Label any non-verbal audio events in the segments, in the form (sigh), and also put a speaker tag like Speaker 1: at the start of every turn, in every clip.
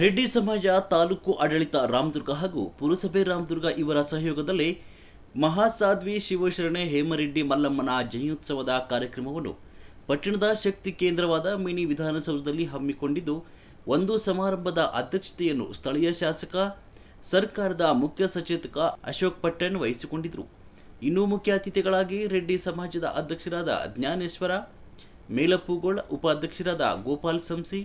Speaker 1: ರೆಡ್ಡಿ ಸಮಾಜ ತಾಲೂಕು ಆಡಳಿತ ರಾಮದುರ್ಗ ಹಾಗೂ ಪುರಸಭೆ ರಾಮದುರ್ಗ ಇವರ ಸಹಯೋಗದಲ್ಲಿ ಮಹಾಸಾಧ್ವಿ ಶಿವಶರಣೆ ಹೇಮರೆಡ್ಡಿ ಮಲ್ಲಮ್ಮನ ಜಯೋತ್ಸವದ ಕಾರ್ಯಕ್ರಮವನ್ನು ಪಟ್ಟಣದ ಶಕ್ತಿ ಕೇಂದ್ರವಾದ ಮಿನಿ ವಿಧಾನಸೌಧದಲ್ಲಿ ಹಮ್ಮಿಕೊಂಡಿದ್ದು, ಒಂದು ಸಮಾರಂಭದ ಅಧ್ಯಕ್ಷತೆಯನ್ನು ಸ್ಥಳೀಯ ಶಾಸಕ, ಸರ್ಕಾರದ ಮುಖ್ಯ ಸಚೇತಕ ಅಶೋಕ್ ಪಟ್ಟಣ್ ವಹಿಸಿಕೊಂಡಿದ್ದರು ಇನ್ನು ಮುಖ್ಯ ಅತಿಥಿಗಳಾಗಿ ರೆಡ್ಡಿ ಸಮಾಜದ ಅಧ್ಯಕ್ಷರಾದ ಜ್ಞಾನೇಶ್ವರ, ಮೇಲಪ್ಪುಗೋಳ್, ಉಪಾಧ್ಯಕ್ಷರಾದ ಗೋಪಾಲ್ ಸಂಸಿ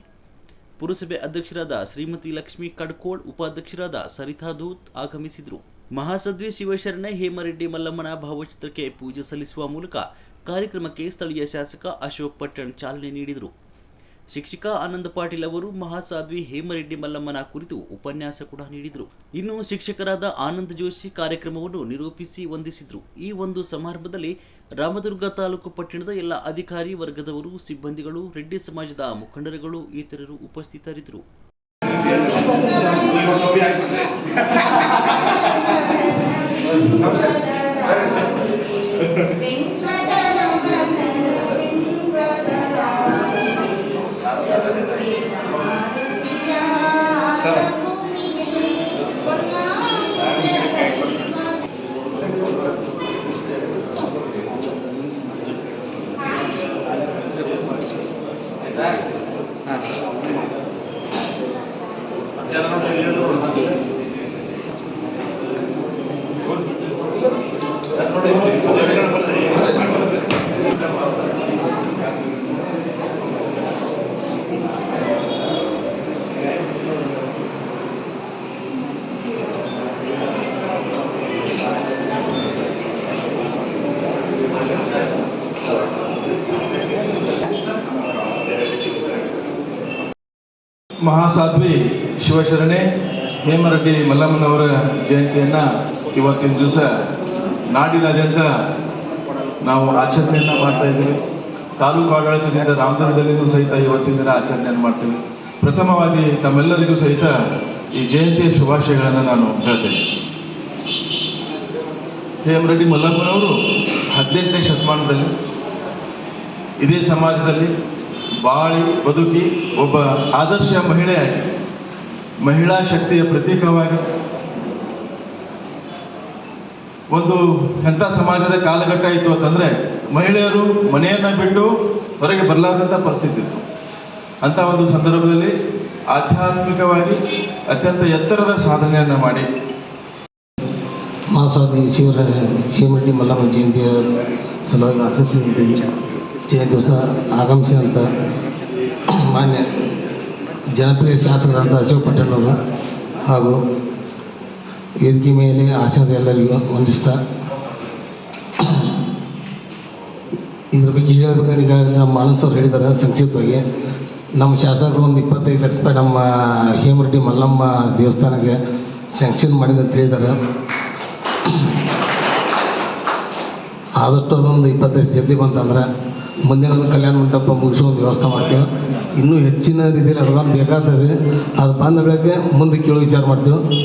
Speaker 1: ಪುರಸಭೆ ಅಧ್ಯಕ್ಷರಾದ ಶ್ರೀಮತಿ ಲಕ್ಷ್ಮಿ ಕಡ್ಕೋಳ್, ಉಪಾಧ್ಯಕ್ಷರಾದ ಸರಿತಾ ದೂತ್ ಆಗಮಿಸಿದರು. ಮಹಾಸದ್ವಿ ಶಿವಶರಣೆ, ಹೇಮರೆಡ್ಡಿ ಮಲ್ಲಮ್ಮನ ಭಾವಚಿತ್ರಕ್ಕೆ ಪೂಜೆ ಸಲ್ಲಿಸುವ ಮೂಲಕ ಕಾರ್ಯಕ್ರಮಕ್ಕೆ ಸ್ಥಳೀಯ ಶಾಸಕ ಅಶೋಕ್ ಪಟ್ಟಣ್ ಚಾಲನೆ ನೀಡಿದರು. ಶಿಕ್ಷಕ ಆನಂದ ಪಾಟೀಲ್ ಅವರು ಮಹಾಸಾಧ್ವಿ ಹೇಮರೆಡ್ಡಿ ಮಲ್ಲಮ್ಮನ ಕುರಿತು ಉಪನ್ಯಾಸ ಕೂಡ ನೀಡಿದರು. ಇನ್ನು ಶಿಕ್ಷಕರಾದ ಆನಂದ್ ಜೋಶಿ ಕಾರ್ಯಕ್ರಮವನ್ನು ನಿರೂಪಿಸಿ ವಂದಿಸಿದರು. ಈ ಒಂದು ಸಮಾರಂಭದಲ್ಲಿ ರಾಮದುರ್ಗ ತಾಲೂಕು ಪಟ್ಟಣದ ಎಲ್ಲ ಅಧಿಕಾರಿ ವರ್ಗದವರು ಸಿಬ್ಬಂದಿಗಳು ರೆಡ್ಡಿ ಸಮಾಜದ ಮುಖಂಡರುಗಳು ಇತರರು ಉಪಸ್ಥಿತರಿದ್ದರು. (laughs)
Speaker 2: ಮಹಾಸಾಧ್ವಿ ಶಿವಶರಣೆ ಹೇಮರೆಡ್ಡಿ ಮಲ್ಲಮ್ಮನವರ ಜಯಂತಿಯನ್ನು ಇವತ್ತಿನ ದಿವಸ ನಾಡಿನಾದ್ಯಂತ ನಾವು ಆಚರಣೆಯನ್ನು ಮಾಡ್ತಾ ಇದ್ದೀವಿ. ತಾಲೂಕು ಆಡಳಿತದಿಂದ ರಾಮದುರ್ಗದಲ್ಲಿಯೂ ಸಹಿತ ಇವತ್ತಿನ ದಿನ ಆಚರಣೆಯನ್ನು ಮಾಡ್ತೀವಿ. ಪ್ರಥಮವಾಗಿ ತಮ್ಮೆಲ್ಲರಿಗೂ ಸಹಿತ ಈ ಜಯಂತಿಯ ಶುಭಾಶಯಗಳನ್ನು ನಾನು ಹೇಳ್ತೇನೆ. ಹೇಮರೆಡ್ಡಿ ಮಲ್ಲಪ್ಪನವರು, ಹದಿನೆಂಟನೇ ಶತಮಾನದಲ್ಲಿ ಇದೇ ಸಮಾಜದಲ್ಲಿ ಬಾಳಿ ಬದುಕಿ ಒಬ್ಬ ಆದರ್ಶ ಮಹಿಳೆಯಾಗಿ, ಮಹಿಳಾ ಶಕ್ತಿಯ ಪ್ರತೀಕವಾಗಿ ಒಂದು ಎಂಥ ಸಮಾಜದ ಕಾಲಘಟ್ಟ ಇತ್ತು ಅಂತಂದರೆ ಮಹಿಳೆಯರು ಮನೆಯನ್ನ ಬಿಟ್ಟು ಹೊರಗೆ ಬರಲಾರ್ದಂಥ ಪರಿಸ್ಥಿತಿ ಇತ್ತು. ಅಂಥ ಒಂದು ಸಂದರ್ಭದಲ್ಲಿ ಆಧ್ಯಾತ್ಮಿಕವಾಗಿ ಅತ್ಯಂತ ಎತ್ತರದ ಸಾಧನೆಯನ್ನು ಮಾಡಿ.
Speaker 3: ಮಾಸಾದಿ ಶಿವರ ಹೇಮರೆಡ್ಡಿ ಮಲ್ಲಮ್ಮ ಜಯಂತಿಯ ಸಲುವಾಗಿ ಆಚರಿಸಿದಂತೆ ಜಯಂತಿ ದಿವಸ ಆಗಮಿಸಿದಂಥ ಮಾನ್ಯ ಜನಪ್ರಿಯ ಶಾಸಕರಾದಂಥ ಅಶೋಕ್ ಪಟೇಲ್ ಅವರು ಹಾಗೂ ವೇದಿಕೆ ಮೇಲೆ ಆಸನದ ಎಲ್ಲರಿಗೂ ವಂದಿಸ್ತಾ. ಇದ್ರ ಬಗ್ಗೆ ಹೇಳ್ಬೇಕಾದ್ರೆ ನಮ್ಮ ಆನಂದ್ ಸರ್ ಹೇಳಿದ್ದಾರೆ ಸಂಕ್ಷಿಪ್ತವಾಗಿ. ನಮ್ಮ ಶಾಸಕರು ಒಂದು ಇಪ್ಪತ್ತೈದು ಲಕ್ಷ ರೂಪಾಯಿ ನಮ್ಮ ಹೇಮರೆಡ್ಡಿ ಮಲ್ಲಮ್ಮ ದೇವಸ್ಥಾನಕ್ಕೆ ಸ್ಯಾಂಕ್ಷನ್ ಮಾಡಿದೆ ಅಂತ ಹೇಳಿದ್ದಾರೆ ಆದಷ್ಟು ಅದೊಂದು ಇಪ್ಪತ್ತೈದು ಜಲ್ದಿ ಬಂತಂದ್ರೆ ಮುಂದಿನ ಕಲ್ಯಾಣ ಮಂಟಪ ಮುಗಿಸೋ ವ್ಯವಸ್ಥೆ ಮಾಡ್ತೀವಿ. ಇನ್ನೂ ಹೆಚ್ಚಿನ ರೀತಿಯಲ್ಲಿ ಅನುದಾನ ಬೇಕಾಗ್ತದೆ. ಅದು ಬಂದ ಬೆಳಗ್ಗೆ ಮುಂದೆ ಕೇಳೋ ವಿಚಾರ ಮಾಡ್ತೀವಿ.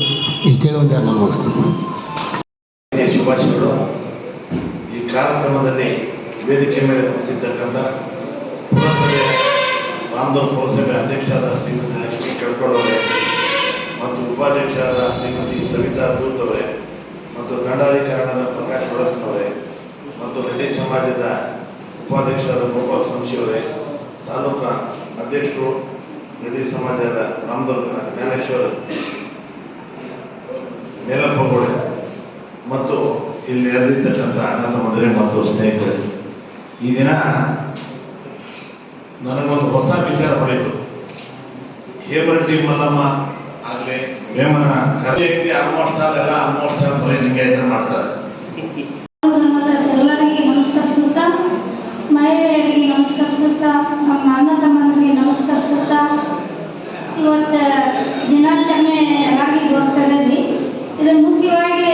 Speaker 3: ಇಷ್ಟೇ ವಿಚಾರ ನಾನು ಮುಗಿಸ್ತೀನಿ.
Speaker 2: ಶುಭಾಶಯಗಳು. ಈ ಕಾರ್ಯಕ್ರಮದಲ್ಲಿ ವೇದಿಕೆ ಮೇಲೆ ಕುಳಿತಿರ್ತಕ್ಕಂಥ ಪುರಸಭೆ ರಾಮದೂರ್ ಪುರಸಭೆ ಅಧ್ಯಕ್ಷರಾದ ಶ್ರೀಮತಿ ಲಕ್ಷ್ಮೀ ಕಡ್ಕೋಳ್ ಮತ್ತು ಉಪಾಧ್ಯಕ್ಷರಾದ ಶ್ರೀಮತಿ ಸವಿತಾ ದೂತ್ ಅವರೇ ಮತ್ತು ದಂಡಾಧಿಕರಣದ ಪ್ರಕಾಶ್ ಒಳಕ್ನವರೇ ಮತ್ತು ರೆಡ್ಡಿ ಸಮಾಜದ ಉಪಾಧ್ಯಕ್ಷರಾದ ಗೋಪಾಲ್ ಸಂಶಿ ಅವರೇ, ತಾಲೂಕಾ ಅಧ್ಯಕ್ಷರು ರೆಡ್ಡಿ ಸಮಾಜದ ರಾಮದುರ್ಗನ ಜ್ಞಾನೇಶ್ವರ ಕೂಡ ಮತ್ತು ಇಲ್ಲಿ ನೆರೆದಿರ್ತಕ್ಕಂಥ ಅಣ್ಣ ಮದುವೆ ಮತ್ತು ಸ್ನೇಹಿತರೆ. ಈ ದಿನ ನನಗೊಂದು ಹೊಸ ವಿಚಾರ ಪಡೆಯಿತು ಹೇಮರೆಡ್ಡಿ ಮಲ್ಲಮ್ಮ ಆಗಲಿ ವೇಮನ ಆಲ್ಮೋಸ್ಟ್ ಆಲ್ ಎಲ್ಲ ಆಲ್ಮೋಸ್ಟ್ ಆಲ್ ಬರೀ ಲಿಂಗಾಯತರು ಮಾಡ್ತಾರೆ
Speaker 4: ಎಲ್ಲರಿಗೆ ನಮಸ್ಕರಿಸುತ್ತಾ ಮಹಿಳೆಯರಿಗೆ ನಮಸ್ಕರಿಸುತ್ತಾ ನಮ್ಮ ಅಣ್ಣ ತಮ್ಮನಿಗೆ ನಮಸ್ಕರಿಸುತ್ತಾ, ಇವತ್ತು ದಿನಾಚರಣೆ ಆಗಿ ಹೋಗ್ತಾ ರೀ ಇದು ಮುಖ್ಯವಾಗಿ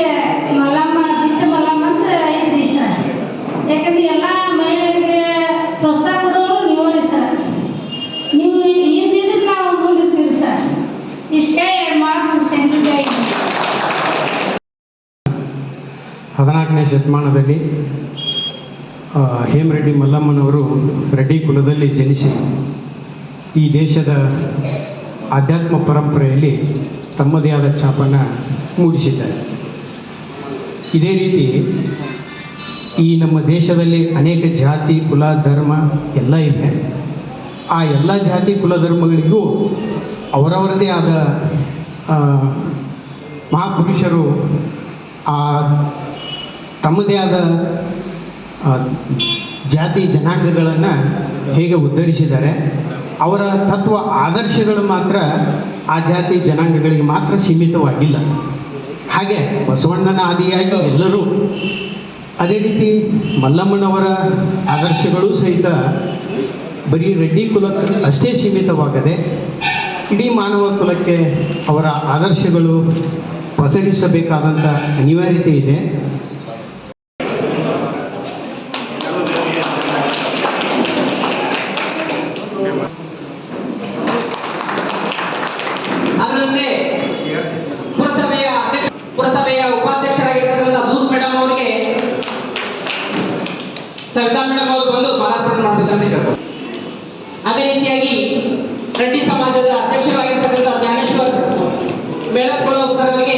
Speaker 4: ಮಲ್ಲಮ್ಮ ದಿಟ್ಟ ಮಲ್ಲಮ್ಮ ಅಂತ ಐತ್ರಿ ಸರ್. ಯಾಕಂದ್ರೆ ಎಲ್ಲ ಮಹಿಳೆಯರಿಗೆ ಪ್ರೋತ್ಸಾಹ ಕೊಡೋರು ನೀವು ರೀ ಸರ್. ನೀವು ಹಿಂದಿದ್ರೆ ನಾವು ಮುಂದಿರ್ತೀವಿ ಸರ್. ಇಷ್ಟೇ ಮಾತು.
Speaker 5: ಹದಿನಾಲ್ಕನೇ ಶತಮಾನದಲ್ಲಿ ಹೇಮರೆಡ್ಡಿ ಮಲ್ಲಮ್ಮನವರು ರೆಡ್ಡಿ ಕುಲದಲ್ಲಿ ಜನಿಸಿ ಈ ದೇಶದ ಆಧ್ಯಾತ್ಮ ಪರಂಪರೆಯಲ್ಲಿ ತಮ್ಮದೇ ಆದ ಛಾಪನ್ನು ಮೂಡಿಸಿದ್ದಾರೆ. ಇದೇ ರೀತಿ ಈ ನಮ್ಮ ದೇಶದಲ್ಲಿ ಅನೇಕ ಜಾತಿ, ಕುಲ, ಧರ್ಮ ಎಲ್ಲ ಇದೆ. ಆ ಎಲ್ಲ ಜಾತಿ, ಕುಲ, ಧರ್ಮಗಳಿಗೂ ಅವರವರದೇ ಆದ ಮಹಾಪುರುಷರು ಆ ತಮ್ಮದೇ ಆದ ಜಾತಿ ಜನಾಂಗಗಳನ್ನು ಹೇಗೆ ಉದ್ಧರಿಸಿದ್ದಾರೆ, ಅವರ ತತ್ವ ಆದರ್ಶಗಳು ಮಾತ್ರ ಆ ಜಾತಿ ಜನಾಂಗಗಳಿಗೆ ಮಾತ್ರ ಸೀಮಿತವಾಗಿಲ್ಲ. ಹಾಗೆ ಬಸವಣ್ಣನ ಆದಿಯಾಗಿ ಎಲ್ಲರೂ ಅದೇ ರೀತಿ ಮಲ್ಲಮ್ಮನವರ ಆದರ್ಶಗಳು ಸಹಿತ ಬರೀ ರೆಡ್ಡಿ ಕುಲಕ್ಕೆ ಅಷ್ಟೇ ಸೀಮಿತವಾಗದೆ, ಇಡೀ ಮಾನವ ಕುಲಕ್ಕೆ ಅವರ ಆದರ್ಶಗಳು ಪಸರಿಸಬೇಕಾದಂಥ ಅನಿವಾರ್ಯತೆ ಇದೆ.
Speaker 6: ಅವರು ಬಂದು ಮಾಲಾರ್ಪಣೆ ಮಾಡಬೇಕಂತ ಹೇಳ್ಬೋದು. ಅದೇ ರೀತಿಯಾಗಿ ರೆಡ್ಡಿ ಸಮಾಜದ ಅಧ್ಯಕ್ಷರಾಗಿರ್ತಕ್ಕಂಥ ಜ್ಞಾನೇಶ್ವರ್ ಬೆಳಕೊಳ್ಳೋ ಸರ್ ಅವರಿಗೆ